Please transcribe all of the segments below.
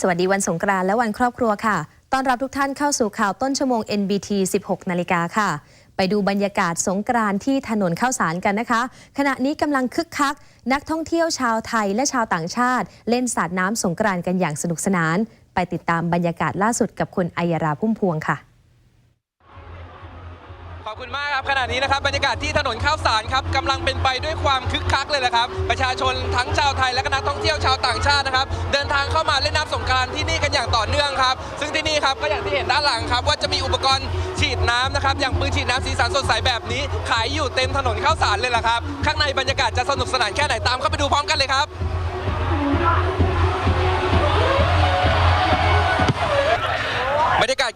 สวัสดีวันสงกรานต์และวันครอบครัวค่ะ ต้อนรับทุกท่านเข้าสู่ข่าวต้นชั่วโมง NBT 16 นาฬิกาค่ะ ไปดูบรรยากาศสงกรานต์ที่ถนนข้าวสารกันนะคะ ขณะนี้กำลังคึกคัก นักท่องเที่ยวชาวไทยและชาวต่างชาติ เล่นสาดน้ำสงกรานต์กันอย่างสนุกสนาน ไปติดตามบรรยากาศล่าสุดกับคุณอัยราพุ่มพวงค่ะขอบคุณมากครับขณะนี้นะครับบรรยากาศที่ถนนข้าวสารครับกำลังเป็นไปด้วยความคึกคักเลยนะครับ ประชาชนทั้งชาวไทยและก็นักท่องเที่ยวชาวต่างชาตินะครับ เดินทางเข้ามาเล่นน้ำานที่นี่กันอย่างต่อเนื่องครับ ซึ่งที่นี่ครับก็อย่างที่เห็นด้านหลังครับ ว่าจะมีอุปกรณ์ฉีดน้ำนะครับ อย่างปืนฉีดน้ำสีสันสดใสแบบนี้ ขายอยู่เต็มถนนข้าวสารเลยล่ะครับ ข้างในบรรยากาศจะสนุกสนานแค่ไหนตามเข้าไปดูพร้อมกันเลยครับ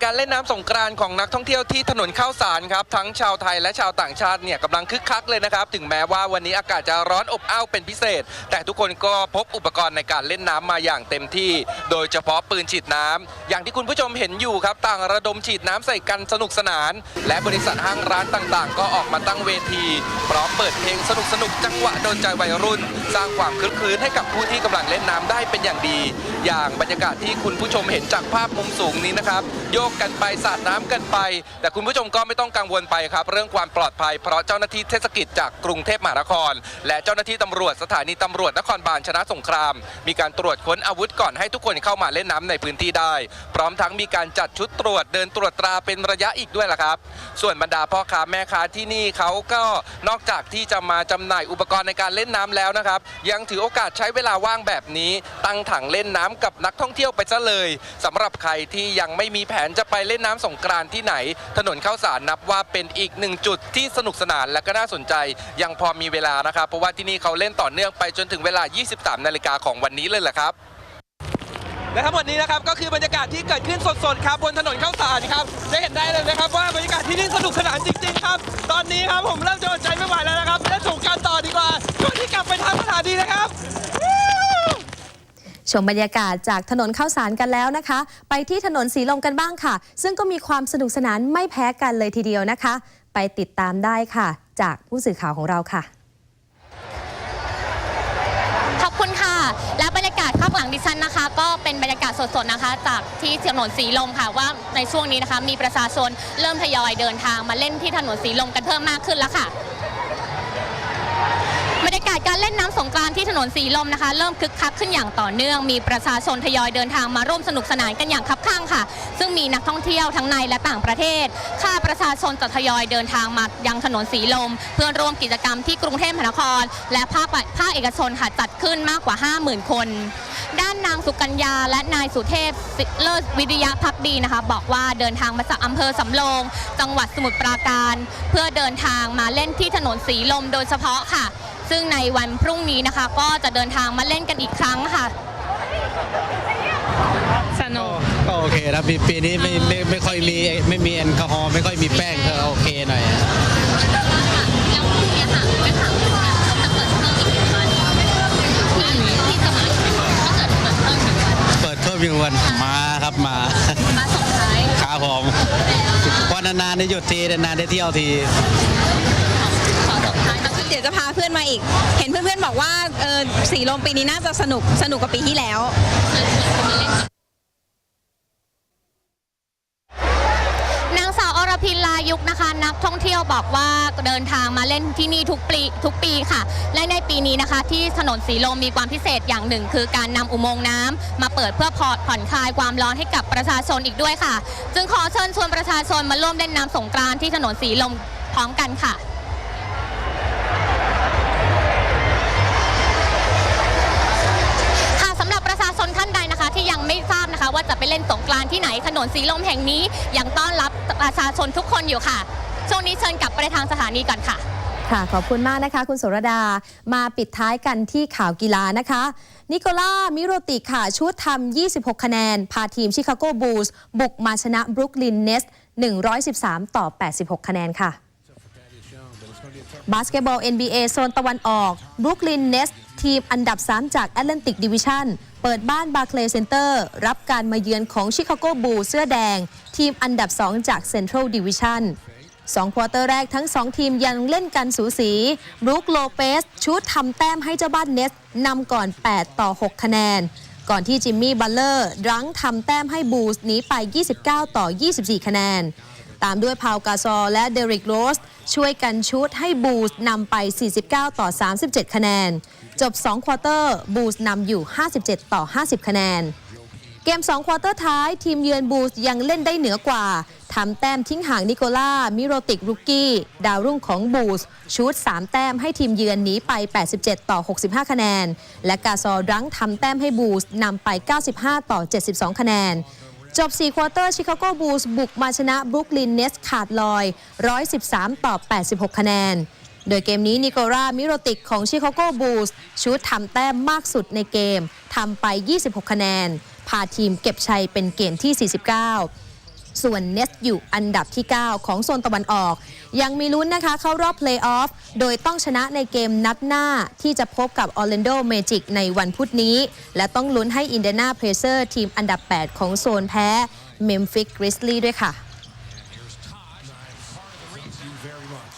การเล่นน้ำสงกรานต์ของนักท่องเที่ยวที่ถนนข้าวสารครับทั้งชาวไทยและชาวต่างชาติเนี่ยกำลังคึกคักเลยนะครับ ถึงแม้ว่าวันนี้อากาศจะร้อนอบอ้าวเป็นพิเศษ แต่ทุกคนก็พกอุปกรณ์ในการเล่นน้ำมาอย่างเต็มที่ โดยเฉพาะปืนฉีดน้ำอย่างที่คุณผู้ชมเห็นอยู่ครับ ต่างระดมฉีดน้ำใส่กันสนุกสนาน และบริษัทห้างร้านต่างๆ ก็ออกมาตั้งเวที พร้อมเปิดเพลงสนุกสนุกจังหวะโดนใจวัยรุ่น สร้างความคลึกคลื้นให้กับผู้ที่กำลังเล่นน้ำได้เป็นอย่างดี อย่างบรรยากาศที่คุณผู้ชมเห็นจากภาพมุมสูงนี้นะครับโยกกันไปสาดน้ำกันไป แต่คุณผู้ชมก็ไม่ต้องกังวลไปครับ เรื่องความปลอดภัยเพราะเจ้าหน้าที่เทศกิจจากกรุงเทพมหานคร และเจ้าหน้าที่ตำรวจสถานีตำรวจนครบาลชนะสงคราม มีการตรวจค้นอาวุธก่อนให้ทุกคนเข้ามาเล่นน้ำในพื้นที่ได้ พร้อมทั้งมีการจัดชุดตรวจเดินตรวจตราเป็นระยะอีกด้วยล่ะครับ ส่วนบรรดาพ่อค้าแม่ค้าที่นี่เขาก็นอกจากที่จะมาจำหน่ายอุปกรณ์ในการเล่นน้ำแล้วนะครับ ยังถือโอกาสใช้เวลาว่างแบบนี้ ตั้งถังเล่นน้ำกับนักท่องเที่ยวไปซะเลยสำหรับใครที่ยังไม่มีแผนจะจะไปเล่นน้ำสงกรานที่ไหน ถนนข้าวสารนับว่าเป็นอีกหนึ่งจุดที่สนุกสนานและก็น่าสนใจ ยังพอมีเวลานะครับ เพราะว่าที่นี่เขาเล่นต่อเนื่องไปจนถึงเวลา 23 นาฬิกาของวันนี้เลยแหละครับและทั้งหมดนี้นะครับก็คือบรรยากาศที่เกิดขึ้นสดๆครับบนถนนข้าวสารครับจะเห็นได้เลยนะครับว่าบรรยากาศที่นี่สนุกสนานจริง ๆ ครับ ตอนนี้ครับผมเริ่มจะอดใจไม่ไหวแล้วนะครับเล่นสงกรารต่อดีกว่าช่วงที่กลับไปทำสถานีนะครับ ชมบรรยากาศจากถนนข้าวสารกันแล้วนะคะ ไปที่ถนนสีลมกันบ้างค่ะ ซึ่งก็มีความสนุกสนานไม่แพ้กันเลยทีเดียวนะคะ ไปติดตามได้ค่ะ จากผู้สื่อข่าวของเราค่ะ ขอบคุณค่ะ และบรรยากาศข้างหลังดิฉันนะคะ ก็เป็นบรรยากาศสดๆนะคะ จากที่ถนนสีลมค่ะว่าในช่วงนี้นะคะ มีประชาชนเริ่มทยอยเดินทางมาเล่นที่ถนนสีลมกันเพิ่มมากขึ้นแล้วค่ะ รรยากาศการเล่นน้ำสงกรานต์ที่ถนนสีลมนะคะ เริ่มคึกคักขึ้นอย่างต่อเนื่อง มีประชาชนทยอยเดินทางมาร่วมสนุกสนานกันอย่างคับข้างค่ะ ซึ่งมีนักท่องเที่ยวทั้งในและต่างประเทศ ค่าประชาชนจะทยอยเดินทางมายังถนนสีลม เพื่อร่วมกิจกรรมที่กรุงเทพมหานคร และภาคภาคเอกชนค่ะจัดขึ้นมากกว่า 50,000 คน ด้านนางสุกัญญาและนายสุเทพเลิศวิริยะพักดีนะคะ บอกว่าเดินทางมาจากอำเภอสำโรงจังหวัดสมุทรปราการ เพื่อเดินทางมาเล่นที่ถนนสีลมโดยเฉพาะค่ะ ซึ่งในวันพรุ่งนี้นะคะ ก็จะเดินทางมาเล่นกันอีกครั้งค่ะ สนุก ก็โอเคนะปีปีนี้ไม่ไม่ไม่ค่อยมีไม่มีแอลกอฮอล์ไม่ค่อยมีแป้งก็โอเคหน่อยแล้วพรุ่งนี้ค่ะจะถามว่าจะเปิดเพิ่มอีกกี่วันที่ที่จะมาถ้าเกิดเปิดเพิ่มอีกวันเปิดเพิ่มอีกวันมาครับมามาส่งท้ายครับผมเพราะนานๆได้หยุดทีนานๆได้เที่ยวที เดี๋ยวจะพาเพื่อนมาอีก เห็นเพื่อนๆบอกว่าเออสีลมปีนี้น่าจะสนุกสนุกกว่าปีที่แล้ว นางสาวอรพินลายุกนะคะ นักท่องเที่ยวบอกว่าเดินทางมาเล่นที่นี่ทุกปีทุกปีค่ะ และในปีนี้นะคะ ที่ถนนสีลมมีความพิเศษอย่างหนึ่ง คือการนำอุโมงค์น้ำมาเปิดเพื่อพอผ่อนคลายความร้อนให้กับประชาชนอีกด้วยค่ะ จึงขอเชิญชวนประชาชนมาร่วมเล่นน้ำสงกรานต์ที่ถนนสีลมพร้อมกันค่ะ ไม่ทราบนะคะ ว่าจะไปเล่นสงกรานที่ไหนถนนสีลมแห่งนี้ยังต้อนรับประชาชนทุกคนอยู่ค่ะ ช่วงนี้เชิญกลับไปทางสถานีก่อนค่ะ ค่ะขอบคุณมากนะคะ คุณสรดามาปิดท้ายกันที่ข่าวกีฬานะคะนิโคล่า มิโรติค่ะ ชุดทำ 26 คะแนน พาทีมชิคาโกบูลส์บุกมาชนะบรุกลินเนส 113 ต่อ 86 คะแนนค่ะ บาสเกตบอล NBA โซนตะวันออกบรุกลินเนสทีมอันดับ 3 จากแอตแลนติกดิวิชั่นเปิดบ้านบาร์เคลย์เซ็นเตอร์ รับการมาเยือนของชิคาโกบูลเสื้อแดง ทีมอันดับ 2 จากเซ็นทรัลดิวิชั่นสองควอเตอร์แรกทั้ง 2 ทีมยังเล่นกันสูสีบรูคโลเปสชูดทำแต้มให้เจ้าบ้านเนสนำก่อน 8 ต่อ 6 คะแนน ก่อนที่จิมมี่บัลเลอร์รั้งทำแต้มให้บูสหนีไป 29 ต่อ 24 คะแนน ตามด้วยพาวกาซอและเดริกโรส ช่วยกันชุดให้บูสนำไป 49 ต่อ 37 คะแนน จบ 2 ควอเตอร์บูสนำอยู่ 57 ต่อ 50 คะแนน เกม 2 ควอเตอร์ท้าย ทีมเยือนบูสยังเล่นได้เหนือกว่าทำแต้มทิ้งห่างนิโคล่า มิโรติกรุกกี้ ดาวรุ่งของบูสชูด3 แต้มให้ทีมเยือนหนีไป 87 ต่อ 65 คะแนน และกาซอรั้งทำแต้มให้บูสนำไป 95 ต่อ 72 คะแนน จบ 4 ควอเตอร์ชิคาโกบูลส์บุกมาชนะบรุกลินเนสขาดลอย 113 ต่อ 86 คะแนน โดยเกมนี้นิโคล่ามิโรติกของชิคาโกบูลส์ชุดทำแต้มมากสุดในเกมทำไป 26 คะแนน พาทีมเก็บชัยเป็นเกมที่ 49 ส่วนเนสอยู่อันดับที่ 9 ของโซนตะวันออก ยังมีลุ้นนะคะเข้ารอบเพลย์ออฟ โดยต้องชนะในเกมนัดหน้าที่จะพบกับออร์แลนโดเมจิกในวันพุธนี้ และต้องลุ้นให้อินเดนาเพเซอร์ทีมอันดับ 8 ของโซนแพ้เมมฟิสกริสลีย์ด้วยค่ะ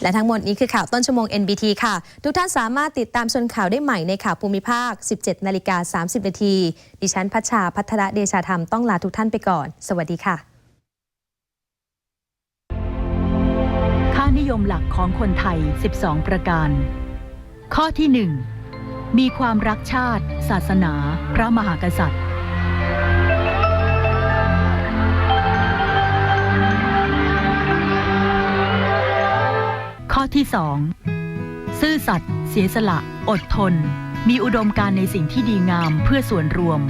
และทั้งหมดนี้คือข่าวต้นชั่วโมง NBT ค่ะ ทุกท่านสามารถติดตามชนข่าวได้ใหม่ในข่าวภูมิภาค 17 นาฬิกา 30 นาที ดิฉันพัชชาพัทระเดชาธรรมต้องลาทุกท่านไปก่อน สวัสดีค่ะ ค่านิยมหลักของคนไทย 12 ประการ ข้อที่ 1 มีความรักชาติ ศาสนา พระมหากษัตริย์ ข้อที่ 2 ซื่อสัตย์เสียสละ อดทน มีอุดมการในสิ่งที่ดีงามเพื่อส่วนรวม